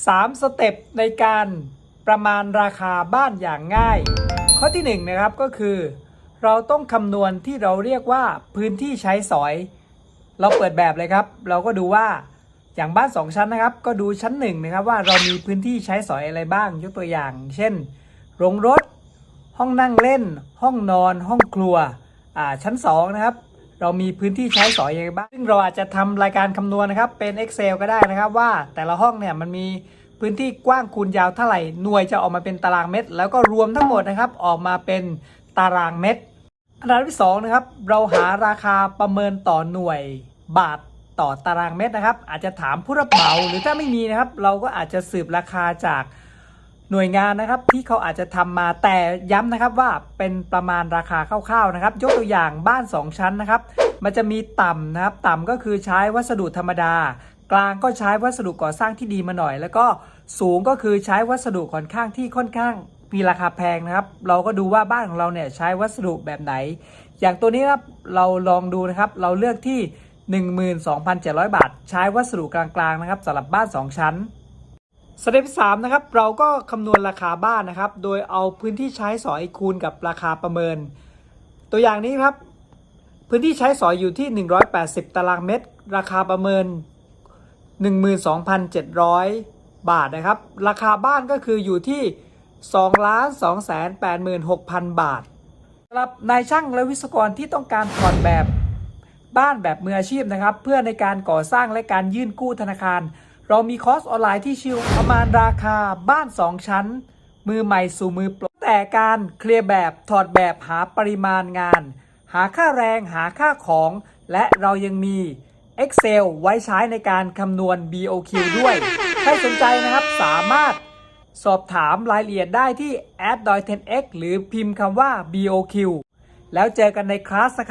3 สเต็ปในการประมาณราคาบ้านอย่างง่าย ข้อที่1นะครับก็คือ เราต้องคำนวณที่เราเรียกว่าพื้นที่ใช้สอย เราเปิดแบบเลยครับ เราก็ดูว่าอย่างบ้าน 2 ชั้นนะครับ ก็ดูชั้น1นะครับว่าเรามีพื้นที่ใช้สอยอะไรบ้างยกตัวอย่าง เช่น โรงรถ ห้องนั่งเล่น ห้องนอน ห้องครัวอ่าชั้น 2 นะครับ เรามีพื้นที่ใช้สอยอยังไงบ้างซึ่งเราอาจจะทำรายการคำนวณนะครับเป็น Excel ก็ได้นะครับว่าแต่ละห้องเนี่ยมันมีพื้นที่กว้างคูณยาวเท่าไหร่หน่วยจะออกมาเป็นตารางเมตร แล้วก็รวมทั้งหมดนะครับออกมาเป็นตารางเมตร อันดับที่2นะครับเราหาราคาประเมินต่อหน่วยบาทต่อตารางเมตรนะครับ อาจจะถามผู้รับเหมาหรือถ้าไม่มีนะครับ เราก็อาจจะสืบราคาจาก หน่วยงานนะครับที่เขาอาจจะทำมาแต่ย้ำนะครับว่าเป็นประมาณราคาคร่าวๆนะครับ ยกตัวอย่างบ้าน 2 ชั้นนะครับ มันจะมีต่ำนะครับ ต่ำก็คือใช้วัสดุธรรมดา กลางก็ใช้วัสดุก่อสร้างที่ดีมาหน่อย แล้วก็สูงก็คือใช้วัสดุค่อนข้างที่ค่อนข้างมีราคาแพงนะครับ เราก็ดูว่าบ้านของเราเนี่ยใช้วัสดุแบบไหน อย่างตัวนี้ครับเราลองดูนะครับ เราเลือกที่ 12,700 บาท ใช้วัสดุกลางๆนะครับสำหรับบ้าน 2 ชั้น สเต็ปที่3นะครับเราก็คำนวณราคาบ้านนะครับ โดยเอาพื้นที่ใช้สอยคูณกับราคาประเมิน ตัวอย่างนี้ครับ พื้นที่ใช้สอยอยู่ที่ 180 ตารางเมตร ราคาประเมิน 12,700 บาทนะครับ ราคาบ้านก็คืออยู่ที่2 2 8 6 0 0 0 บาทสำหรับนายช่างและวิศวกรที่ต้องการถอดแบบบ้านแบบมืออาชีพนะครับ เพื่อในการก่อสร้างและการยื่นกู้ธนาคาร เรามีคอร์สออนไลน์ที่ชื่อประมาณราคาบ้าน 2 ชั้น มือใหม่สู่มือโปรแต่การเคลียร์แบบถอดแบบหาปริมาณงาน หาค่าแรงหาค่าของ และเรายังมี Excel ไว้ใช้ในการคำนวณ BOQ ด้วย ใครสนใจนะครับสามารถสอบถามรายละเอียดได้ที่ a d d o y 10x หรือพิมพ์คำว่า BOQ แล้วเจอกันในคลาสนะครับ